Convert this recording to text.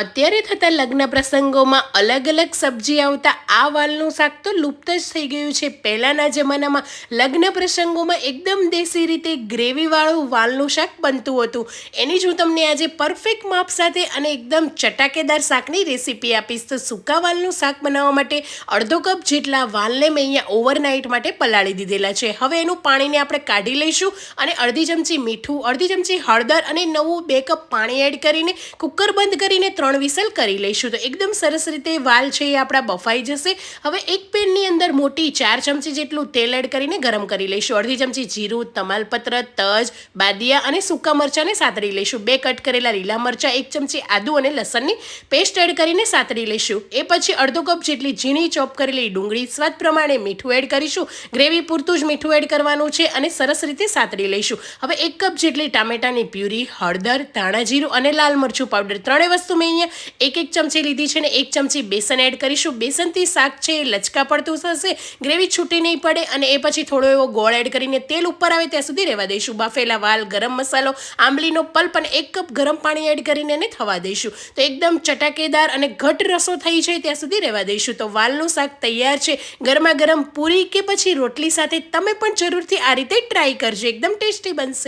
અત્યારે થતા લગ્ન પ્રસંગોમાં અલગ અલગ સબ્જી આવતા આ વાલનું શાક તો લુપ્ત જ થઈ ગયું છે. પહેલાંના જમાનામાં લગ્ન પ્રસંગોમાં એકદમ દેશી રીતે ગ્રેવીવાળું વાલનું શાક બનતું હતું. એની જ હું તમને આજે પરફેક્ટ માપ સાથે અને એકદમ ચટાકેદાર શાકની રેસીપી આપીશ. તો સૂકા વાલનું શાક બનાવવા માટે અડધો કપ જેટલા વાલને મેં અહીંયા ઓવરનાઇટ માટે પલાળી દીધેલા છે. હવે એનું પાણીને આપણે કાઢી લઈશું અને અડધી ચમચી મીઠું, અડધી ચમચી હળદર અને નવું બે કપ પાણી એડ કરીને કુકર બંધ કરીને ત્રણ વિસલ કરી લઈશું. તો એકદમ સરસ રીતે વાલ છે એ આપણા બફાઈ જશે. હવે એક પેનની અંદર મોટી ચાર ચમચી જેટલું તેલ એડ કરીને ગરમ કરી લઈશું. અડધી ચમચી જીરું, તમાલપત્ર, તજ, બાદિયા અને સૂકા મરચાંને સાતરી લઈશું. બે કટ કરેલા લીલા મરચાં, એક ચમચી આદુ અને લસણની પેસ્ટ એડ કરીને સાતરી લઈશું. એ પછી અડધો કપ જેટલી ઝીણી ચોપ કરેલી ડુંગળી સ્વાદ પ્રમાણે મીઠું એડ કરીશું. ગ્રેવી પૂરતું જ મીઠું એડ કરવાનું છે અને સરસ રીતે સાતરી લઈશું. હવે એક કપ જેટલી ટામેટાની પ્યુરી, હળદર, ધાણા જીરું અને લાલ મરચું પાવડર. ત્રણેય વસ્તુ મેં અહીંયા એક એક ચમચી લીધી છે ને એક ચમચી બેસન એડ કરીશું. બેસનથી શાક છે એ લચકા પડતું થશે, ગ્રેવી છૂટી નહીં પડે અને એ પછી થોડો એવો ગોળ એડ કરીને તેલ ઉપર આવે ત્યાં સુધી રહેવા દઈશું. બાફેલા વાલ, ગરમ મસાલો, આંબલીનો પલ્પ અને એક કપ ગરમ પાણી એડ કરીને એને થવા દઈશું. તો એકદમ ચટાકેદાર અને ઘટ રસો થઈ જાય ત્યાં સુધી રહેવા દઈશું. તો વાલનું શાક તૈયાર છે ગરમા ગરમ પૂરી કે પછી રોટલી સાથે તમે પણ જરૂરથી આ રીતે ટ્રાય કરજો. એકદમ ટેસ્ટી બનશે.